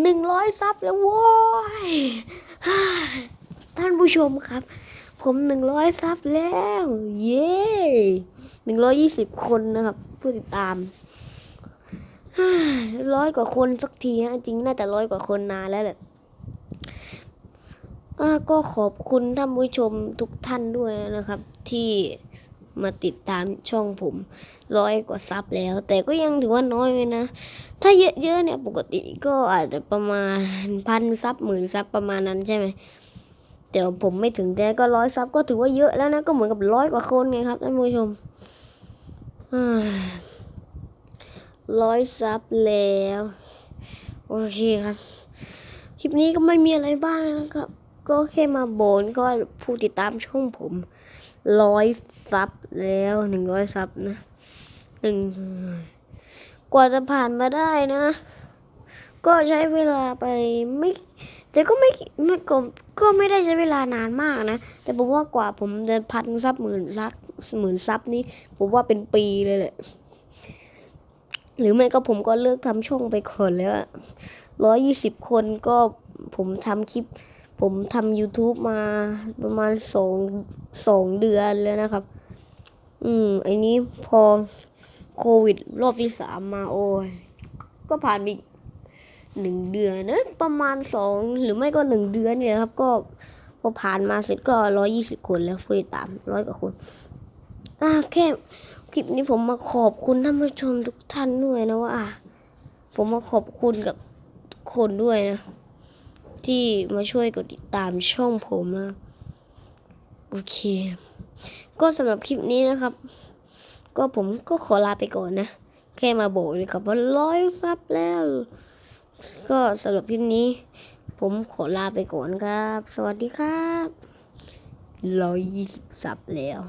หนึ่งร้อยซับแล้วโว้ยท่านผู้ชมครับ ผมหนึ่งร้อยซับแล้ว เย้หนึ่งร้อยยี่สิบคนนะครับ ผู้ติดตามร้อยกว่าคนสักทีฮะจริงน่าจะร้อยกว่าคนนานแล้วแหละก็ขอบคุณท่านผู้ชมทุกท่านด้วยนะครับ ที่ มาติดตามช่องผมร้อยกว่าซับแล้ว แต่ก็ยังถือว่าน้อยเลยนะ ถ้าเยอะๆเนี่ยปกติก็อาจจะประมาณพันซับหมื่นซับประมาณนั้นใช่ไหมแต่ผมไม่ถึงแต่ก็ร้อยซับก็ถือว่าเยอะแล้วนะก็เหมือนกับร้อยกว่าคนไงครับท่านผู้ชมร้อยซับแล้วโอเคครับคลิปนี้ก็ไม่มีอะไรบ้างนะครับ ก็แค่มาโบนก็ผู้ติดตามช่องผม ร้อยซับแล้วหนึ่งร้อยซับนะหนึ่งกว่าจะผ่านมาได้นะ ก็ใช้เวลาไปไม่แต่ก็ไม่ไม่ก็ก็ไม่ได้ใช้เวลานานมากนะ แต่ผมว่ากว่าผมจะพันซับหมื่นซับหมื่นซับนี่ผมว่าเป็นปีเลยแหละหรือไม่ก็ผมก็เลิกทำช่องไปก่อนแล้วร้อยยี่สิบคนก็ผมทำคลิป ผมทำ YouTube มาประมาณสองสองเดือนแล้วนะครับ อืมอ้นี้พอโควิดรอบที่สามมาโอ้ยก็ผ่านไปอีกหนึ่งเดือนเนอะประมาณสองหรือไม่ก็หนึ่งเดือนเนี่ยครับ ก็พอผ่านมาเสร็จก็ร้อยี่สิบคนแล้วผู้ติดตามร้อยกว่าคนอ่าแค่คลิปนี้ผมมาขอบคุณท่านผู้ชมทุกท่านด้วยนะว่าผมมาขอบคุณกับคนด้วยนะ ที่มาช่วยกดติดตามช่องผมนะโอเค ก็สำหรับคลิปนี้นะครับ ก็ผมก็ขอลาไปก่อนนะ แค่มาโบกเลยครับว่าร้อยซับแล้ว ก็สำหรับคลิปนี้ ผมขอลาไปก่อนครับ สวัสดีครับร้อยยี่สิบซับแล้ว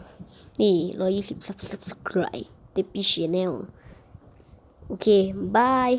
นี่ร้อยยี่สิบซับสไครต์ติปปี้ชแนลโอเคบาย